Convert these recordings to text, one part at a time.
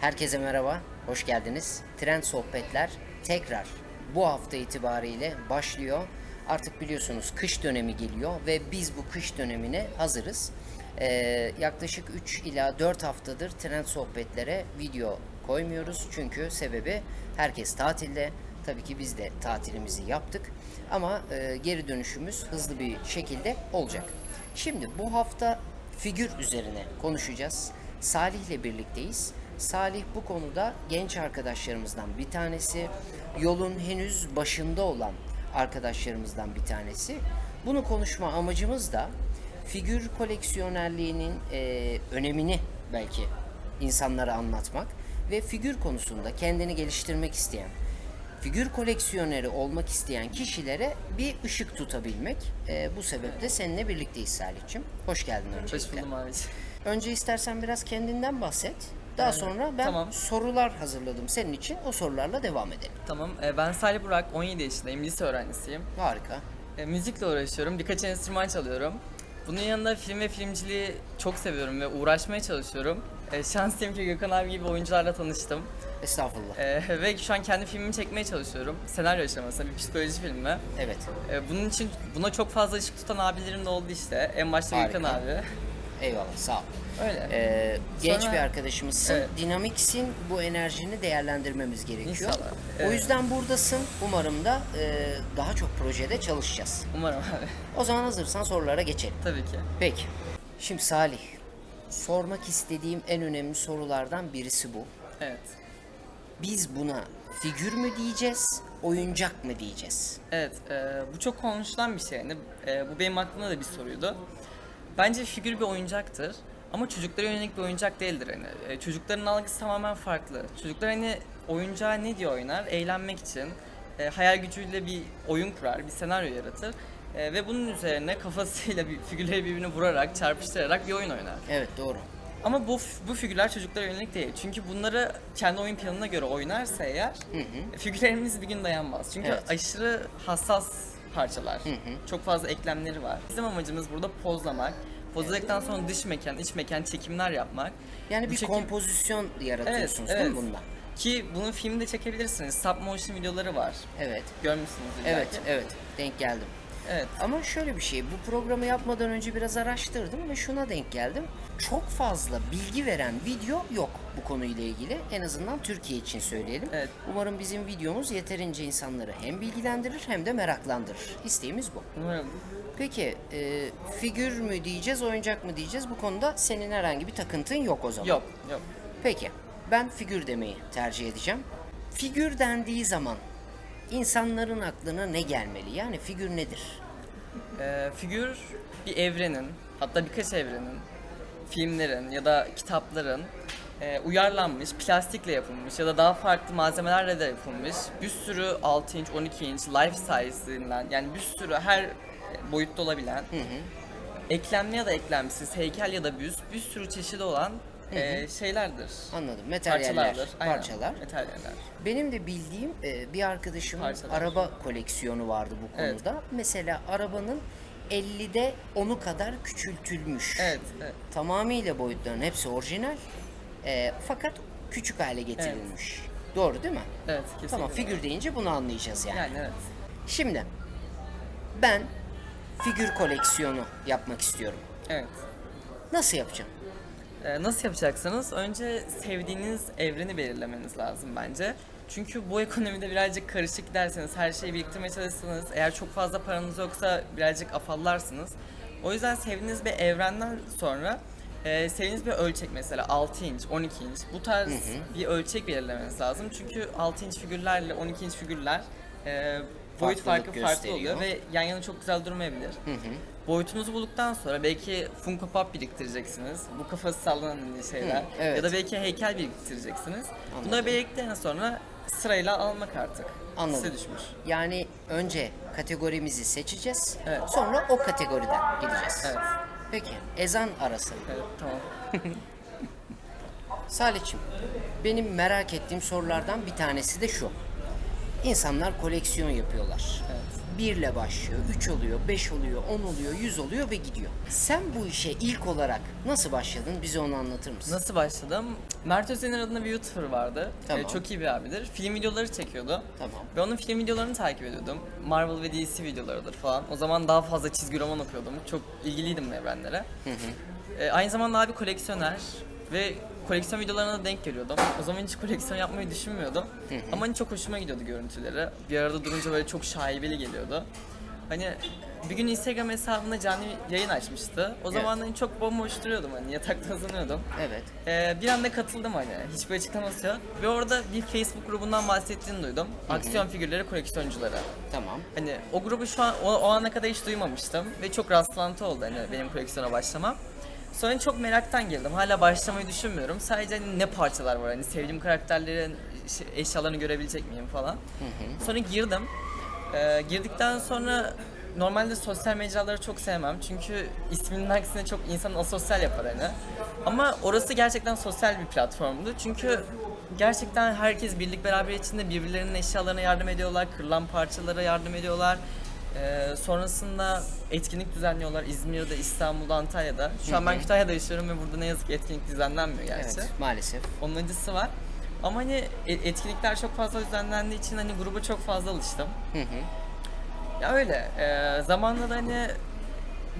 Herkese merhaba, hoş geldiniz. Trend Sohbetler tekrar bu hafta itibariyle başlıyor. Artık biliyorsunuz kış dönemi geliyor ve biz bu kış dönemine hazırız. Ee, yaklaşık 3 ila 4 haftadır Trend Sohbetlere video koymuyoruz. Çünkü sebebi herkes tatilde. Tabii ki biz de tatilimizi yaptık. Ama e, geri dönüşümüz hızlı bir şekilde olacak. Şimdi bu hafta figür üzerine konuşacağız. Salih ile birlikteyiz. Salih bu konuda genç arkadaşlarımızdan bir tanesi. Yolun henüz başında olan arkadaşlarımızdan bir tanesi. Bunu konuşma amacımız da figür koleksiyonerliğinin e, önemini belki insanlara anlatmak ve figür konusunda kendini geliştirmek isteyen, figür koleksiyoneri olmak isteyen kişilere bir ışık tutabilmek. E, bu sebeple seninle birlikteyiz Salih'cim. Hoş geldin Hoş öncelikle. buldum abi. Önce istersen biraz kendinden bahset. Daha sonra ben tamam. sorular hazırladım senin için. O sorularla devam edelim. Tamam, e, ben Salih Burak, 17 yaşındayım, lise öğrencisiyim. Harika. E, Müzikle uğraşıyorum, birkaç enstrüman çalıyorum. Bunun yanında film ve filmciliği çok seviyorum ve uğraşmaya çalışıyorum. E, Şanslıyım ki Gökhan abi gibi oyuncularla tanıştım. Estağfurullah. E, Ve şu an kendi filmimi çekmeye çalışıyorum. Senaryo aşamasında bir psikoloji filmi. Evet. E, Bunun için buna çok fazla ışık tutan abilerim de oldu işte. En başta Harika. Gökhan abi. Eyvallah sağ ol. Öyle. Ee, genç Sonra- bir arkadaşımızsın. Evet. Dinamiksin. Bu enerjini değerlendirmemiz gerekiyor. İnşallah. O Evet. yüzden buradasın. Umarım da e, daha çok projede çalışacağız. Umarım abi. O zaman hazırsan sorulara geçelim. Tabii ki. Peki. Şimdi Salih, sormak istediğim en önemli sorulardan birisi bu. Evet. Biz buna figür mü diyeceğiz, oyuncak mı diyeceğiz? Evet, e, bu çok konuşulan bir şey. Yani, e, bu benim aklımda da bir soruydu. Bence figür bir oyuncaktır. Ama çocuklara yönelik bir oyuncak değildir hani. E, çocukların algısı tamamen farklı. Çocuklar hani oyuncağı ne diye oynar? Eğlenmek için. e, hayal gücüyle bir oyun kurar, bir senaryo yaratır. E, ve bunun üzerine kafasıyla bir figürleri birbirine vurarak, çarpıştırarak bir oyun oynar. Evet doğru. Ama bu bu figürler çocuklara yönelik değil. Çünkü bunları kendi oyun planına göre oynarsa eğer figürlerimiz bir gün dayanmaz. Çünkü Evet. aşırı hassas parçalar. Çok fazla eklemleri var. Bizim amacımız burada pozlamak. Pozladıktan sonra dış mekan, iç mekan çekimler yapmak. Yani Bu bir çekim- kompozisyon yaratıyorsunuz değil mi evet. bunda? Ki bunu filmde çekebilirsiniz. Stop motion videoları var. Evet. Görmüşsünüzdür Evet, evet. Denk geldim. Evet. Ama şöyle bir şey, bu programı yapmadan önce biraz araştırdım ve şuna denk geldim. Çok fazla bilgi veren video yok bu konuyla ilgili. En azından Türkiye için söyleyelim. Evet. Umarım bizim videomuz yeterince insanları hem bilgilendirir hem de meraklandırır. İsteğimiz bu. Umarım. Peki, e, figür mü diyeceğiz, oyuncak mı diyeceğiz? Bu konuda senin herhangi bir takıntın yok o zaman. Yok, yok. Peki, ben figür demeyi tercih edeceğim. Figür dendiği zaman insanların aklına ne gelmeli? Yani figür nedir? Ee, figür bir evrenin, hatta birkaç evrenin, filmlerin ya da kitapların e, uyarlanmış, plastikle yapılmış ya da daha farklı malzemelerle de yapılmış bir sürü 6 inç, 12 inç life size denilen yani bir sürü her boyutta olabilen eklemli ya da eklemsiz, heykel ya da büst bir sürü çeşidi olan e, şeylerdir. Anladım. Materyaller, Parçalardır. Aynen, parçalar. Materyaller. Benim de bildiğim e, bir arkadaşımın Parçalar. araba koleksiyonu vardı bu Evet. konuda. Mesela arabanın 50'de 10'u kadar küçültülmüş. Evet, evet. Tamamıyla boyutların hepsi orijinal. E, fakat küçük hale getirilmiş. Doğru değil mi? Evet, kesinlikle. Tamam figür deyince bunu anlayacağız yani. Yani evet. Şimdi ben figür koleksiyonu yapmak istiyorum. Evet. Nasıl yapacağım? Ee, nasıl yapacaksınız? Önce sevdiğiniz evreni belirlemeniz lazım bence. Çünkü bu ekonomide birazcık karışık giderseniz, her şeyi biriktirmeye çalışırsanız, eğer çok fazla paranız yoksa birazcık afallarsınız. O yüzden sevdiğiniz bir evrenden sonra e, sevdiğiniz bir ölçek mesela 6 inç, 12 inç bu tarz bir ölçek belirlemeniz lazım. Çünkü 6 inç figürlerle 12 inç figürler e, boyut farkı farklı gösteriyor. oluyor ve yan yana çok güzel durmayabilir. Boyutunuzu bulduktan sonra belki Funko Pop biriktireceksiniz. Bu kafası sallanan şeyler. Hı, evet. Ya da belki heykel biriktireceksiniz. Bunları biriktirdikten sonra sırayla almak artık. Anladım. Size düşmüş. Yani önce kategorimizi seçeceğiz. Evet. Sonra o kategoriden gideceğiz. Evet. Peki ezan arası. Evet tamam. Salih'ciğim benim merak ettiğim sorulardan bir tanesi de şu. İnsanlar koleksiyon yapıyorlar. Evet. 1 ile başlıyor, 3 oluyor, 5 oluyor, 10 oluyor, 100 oluyor ve gidiyor. Sen bu işe ilk olarak nasıl başladın? Bize onu anlatır mısın? Nasıl başladım? Mert Özener adında bir YouTuber vardı. Tamam. Ee, çok iyi bir abidir. Film videoları çekiyordu. Tamam. Ve onun film videolarını takip ediyordum. Marvel ve DC videolarıdır falan. O zaman daha fazla çizgi roman okuyordum. Çok ilgiliydim evrenlere. Ee, aynı zamanda abi koleksiyoner ve koleksiyon videolarına da denk geliyordum. O zaman hiç koleksiyon yapmayı düşünmüyordum. Ama hani çok hoşuma gidiyordu görüntüleri. Bir arada durunca böyle çok şaibeli geliyordu. Hani bir gün Instagram hesabında canlı yayın açmıştı. O zaman hani çok bomboş duruyordum hani yatakta uzanıyordum. Evet. Ee, bir anda katıldım hani hiçbir açıklaması yok. Ve orada bir Facebook grubundan bahsettiğini duydum. Aksiyon figürleri koleksiyoncuları. Tamam. Hani o grubu şu an o, o ana kadar hiç duymamıştım ve çok rastlantı oldu hani benim koleksiyona başlamam. Sonra çok meraktan girdim. Hala başlamayı düşünmüyorum. Sadece hani ne parçalar var hani sevdiğim karakterlerin şey- eşyalarını görebilecek miyim falan. Sonra girdim. Ee, girdikten sonra normalde sosyal mecraları çok sevmem. Çünkü isminin aksine çok insanı asosyal yapar hani. Ama orası gerçekten sosyal bir platformdu. Çünkü gerçekten herkes birlik beraber içinde birbirlerinin eşyalarına yardım ediyorlar, kırılan parçalara yardım ediyorlar. Ee, sonrasında etkinlik düzenliyorlar İzmir'de, İstanbul'da, Antalya'da. Şu an ben Kütahya'da yaşıyorum ve burada ne yazık ki etkinlik düzenlenmiyor gerçi. Evet, maalesef. Onun acısı var. Ama hani e- etkinlikler çok fazla düzenlendiği için hani gruba çok fazla alıştım. Hı hı. Ya öyle. Ee, zamanla da hani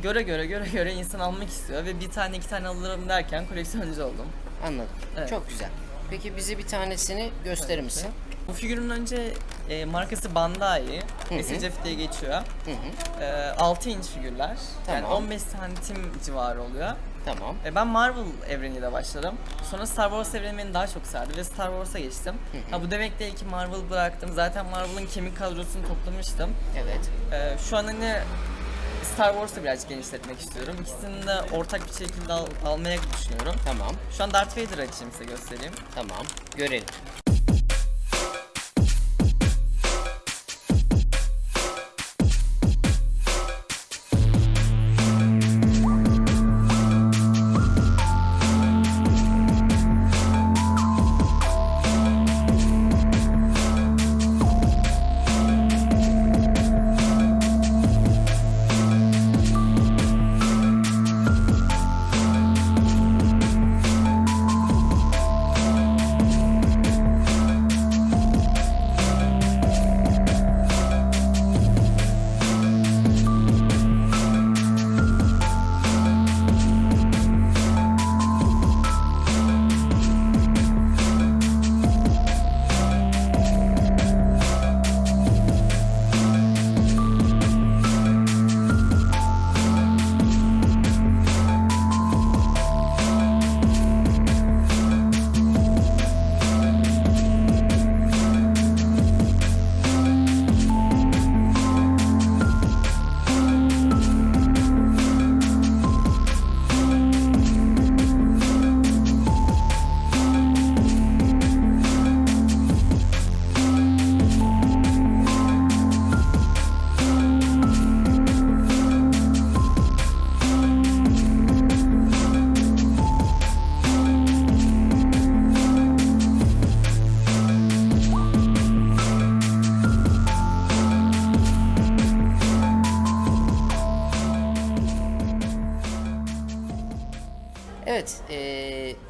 göre göre göre göre insan almak istiyor ve bir tane iki tane alırım derken koleksiyoncu oldum. Anladım. Evet. Çok güzel. Peki bize bir tanesini gösterir misin? Bu figürün önce e, markası Bandai. SCF diye geçiyor. Hı hı. E, 6 inç figürler. Yani Tamam. 15 santim civarı oluyor. Tamam. E, ben Marvel evreniyle başladım. Sonra Star Wars evreni beni daha çok sardı ve Star Wars'a geçtim. Ha bu demek değil ki Marvel bıraktım. Zaten Marvel'ın kemik kadrosunu toplamıştım. Evet. E, şu an hani Star Wars'ı birazcık genişletmek istiyorum. İkisini de ortak bir şekilde al- almaya düşünüyorum. Tamam. Şu an Darth Vader açayım size göstereyim. Tamam. Görelim.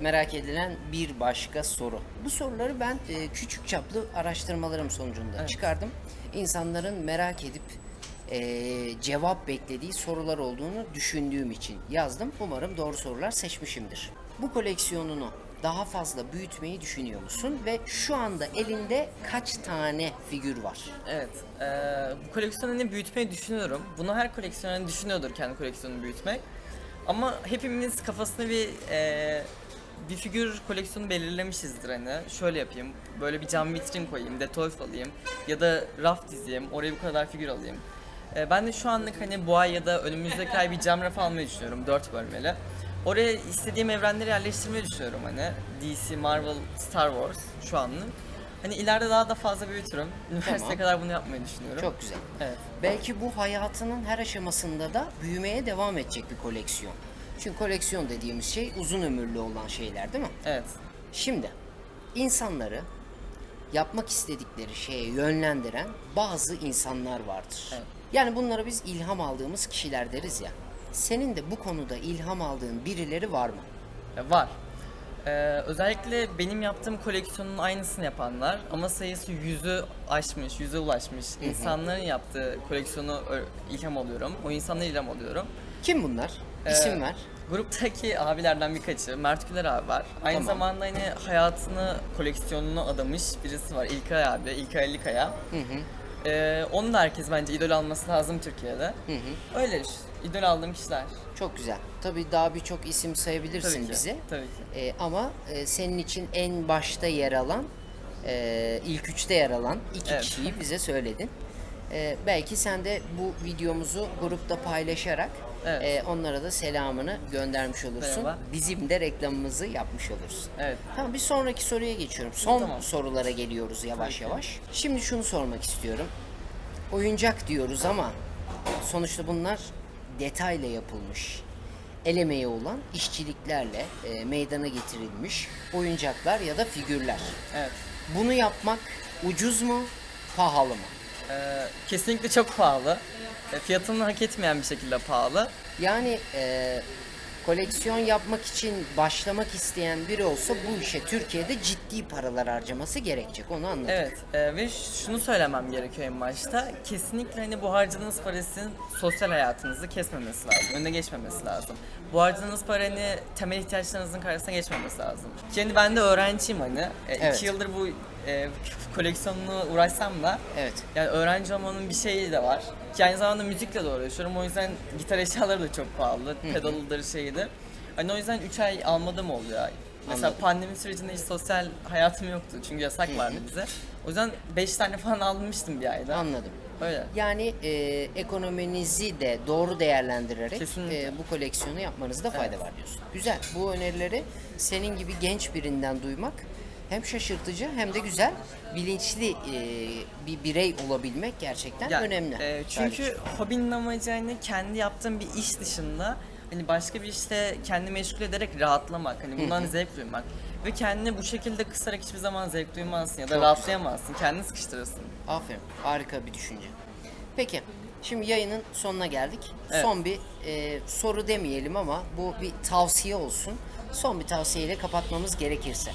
Merak edilen bir başka soru. Bu soruları ben eee, küçük çaplı araştırmalarım sonucunda çıkardım. İnsanların merak edip eee, cevap beklediği sorular olduğunu düşündüğüm için yazdım. Umarım doğru sorular seçmişimdir. Bu koleksiyonunu daha fazla büyütmeyi düşünüyor musun ve şu anda elinde kaç tane figür var? Evet, eee, bu koleksiyonu büyütmeyi düşünüyorum. Bunu her koleksiyoner düşünüyordur kendi koleksiyonunu büyütmek. Ama hepimiz kafasında bir eee, bir figür koleksiyonu belirlemişizdir hani. Şöyle yapayım, böyle bir cam vitrin koyayım, detolf alayım ya da raf dizeyim, oraya bu kadar figür alayım. Eee, ben de şu anlık hani bu ay ya da önümüzdeki ay bir cam raf almayı düşünüyorum, 4 bölmeli. Oraya istediğim evrenleri yerleştirmeyi düşünüyorum hani. DC, Marvel, Star Wars şu anlık. Hani ileride daha da fazla büyütürüm. Üniversiteye Tamam. kadar bunu yapmayı düşünüyorum. Çok güzel. Evet. Belki bu hayatının her aşamasında da büyümeye devam edecek bir koleksiyon. Çünkü koleksiyon dediğimiz şey uzun ömürlü olan şeyler değil mi? Evet. Şimdi insanları yapmak istedikleri şeye yönlendiren bazı insanlar vardır. Evet. Yani bunlara biz ilham aldığımız kişiler deriz ya. Senin de bu konuda ilham aldığın birileri var mı? E, Var. Ee, özellikle benim yaptığım koleksiyonun aynısını yapanlar ama sayısı yüzü aşmış, yüze ulaşmış insanların yaptığı koleksiyonu ilham alıyorum. O insanlara ilham alıyorum. Kim bunlar? İsim Ee, ver. Gruptaki abilerden birkaçı, Mert Güler abi var. Aynı Tamam. zamanda hani hayatını, koleksiyonunu adamış birisi var. İlkay abi, İlkay Alikaya. Hı hı. Ee, onun da herkes bence idol alması lazım Türkiye'de. Hı hı. Öyle işte, idol aldığım kişiler. Çok güzel. Tabii daha birçok isim sayabilirsin Tabii ki. bize. Tabii ki. Ee, ama e, senin için en başta yer alan, e, ilk üçte yer alan iki Evet. kişiyi bize söyledin. Ee, belki sen de bu videomuzu grupta paylaşarak Evet. e, onlara da selamını göndermiş olursun. Merhaba. Bizim de reklamımızı yapmış olursun. Evet. Tamam bir sonraki soruya geçiyorum. Son Tamam. sorulara geliyoruz yavaş Tabii ki. yavaş. Şimdi şunu sormak istiyorum. Oyuncak diyoruz ama sonuçta bunlar detayla yapılmış. El emeği olan işçiliklerle e, meydana getirilmiş oyuncaklar ya da figürler. Evet. Bunu yapmak ucuz mu, pahalı mı? Ee, kesinlikle çok pahalı. E, fiyatını hak etmeyen bir şekilde pahalı. Yani e, koleksiyon yapmak için başlamak isteyen biri olsa bu işe Türkiye'de ciddi paralar harcaması gerekecek. Onu anladık. Evet e, ve şunu söylemem gerekiyor en başta. Kesinlikle hani bu harcadığınız parasının sosyal hayatınızı kesmemesi lazım. Önüne geçmemesi lazım. Bu harcadığınız para hani temel ihtiyaçlarınızın karşısına geçmemesi lazım. Şimdi ben de öğrenciyim hani. E, Evet. iki yıldır bu e, koleksiyonla uğraşsam da Evet. yani öğrenci olmanın bir şeyi de var. Ki aynı zamanda müzikle de uğraşıyorum. O yüzden gitar eşyaları da çok pahalı. Pedalıdır şeyidir. Hani o yüzden 3 ay almadım oluyor. Mesela Anladım. pandemi sürecinde hiç sosyal hayatım yoktu. Çünkü yasak vardı bize. O yüzden 5 tane falan almıştım bir ayda. Anladım. Öyle. Yani e, ekonominizi de doğru değerlendirerek Kesinlikle. e, bu koleksiyonu yapmanızda fayda var diyorsun. Güzel. Bu önerileri senin gibi genç birinden duymak hem şaşırtıcı hem de güzel. Bilinçli e, bir birey olabilmek gerçekten Ya, önemli. e, çünkü Kardeşim. hobinin amacı hani kendi yaptığın bir iş dışında hani başka bir işte kendi meşgul ederek rahatlamak, hani bundan zevk duymak ve kendini bu şekilde kısarak hiçbir zaman zevk duymazsın ya da Çok rahatlayamazsın, kendini sıkıştırırsın. Aferin. Harika bir düşünce. Peki. Şimdi yayının sonuna geldik. Evet. Son bir e, soru demeyelim ama bu bir tavsiye olsun. Son bir tavsiyeyle kapatmamız gerekirse.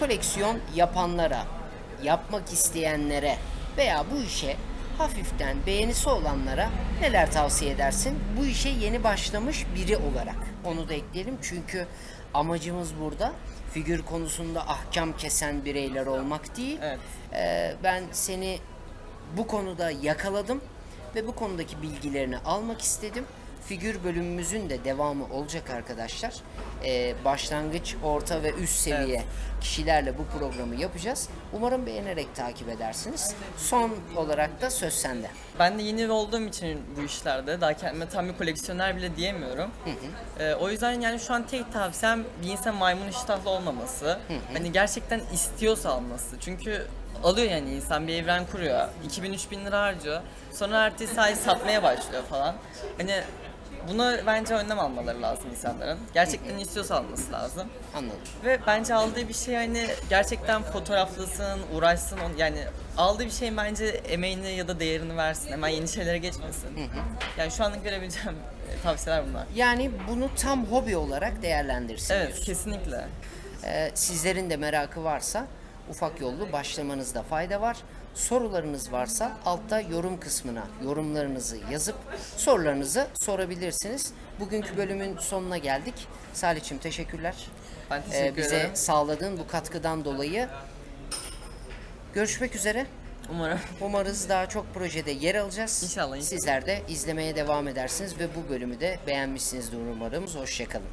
Koleksiyon yapanlara, yapmak isteyenlere veya bu işe hafiften beğenisi olanlara neler tavsiye edersin? Bu işe yeni başlamış biri olarak. Onu da ekleyelim çünkü amacımız burada figür konusunda ahkam kesen bireyler olmak değil. Evet. Ee, ben seni bu konuda yakaladım ve bu konudaki bilgilerini almak istedim. Figür bölümümüzün de devamı olacak arkadaşlar. Ee, başlangıç, orta ve üst seviye kişilerle bu programı yapacağız. Umarım beğenerek takip edersiniz. Son olarak da söz sende. Ben de yeni olduğum için bu işlerde daha kendime tam bir koleksiyoner bile diyemiyorum. Ee, o yüzden yani şu an tek tavsiyem bir insan maymun iştahlı olmaması. Hani gerçekten istiyorsa alması. Çünkü alıyor yani insan bir evren kuruyor. 2000-3000 lira harcıyor. Sonra ertesi ay satmaya başlıyor falan. Hani buna bence önlem almaları lazım insanların. Gerçekten istiyorsa alması lazım. Anladım. Ve bence aldığı bir şey hani gerçekten fotoğraflasın, uğraşsın. on- Yani aldığı bir şeyin bence emeğini ya da değerini versin. Hemen yeni şeylere geçmesin. Yani şu anlık verebileceğim e, tavsiyeler bunlar. Yani bunu tam hobi olarak değerlendirsin Evet, diyorsun. kesinlikle. Ee, sizlerin de merakı varsa ufak yollu başlamanızda fayda var. Sorularınız varsa altta yorum kısmına yorumlarınızı yazıp sorularınızı sorabilirsiniz. Bugünkü bölümün sonuna geldik. Salih'cim teşekkürler. Ben Ee, teşekkür bize ederim. sağladığın bu katkıdan dolayı. Görüşmek üzere. Umarım. Umarız daha çok projede yer alacağız. İnşallah, inşallah. Sizler de izlemeye devam edersiniz ve bu bölümü de beğenmişsinizdir umarım. Hoşçakalın.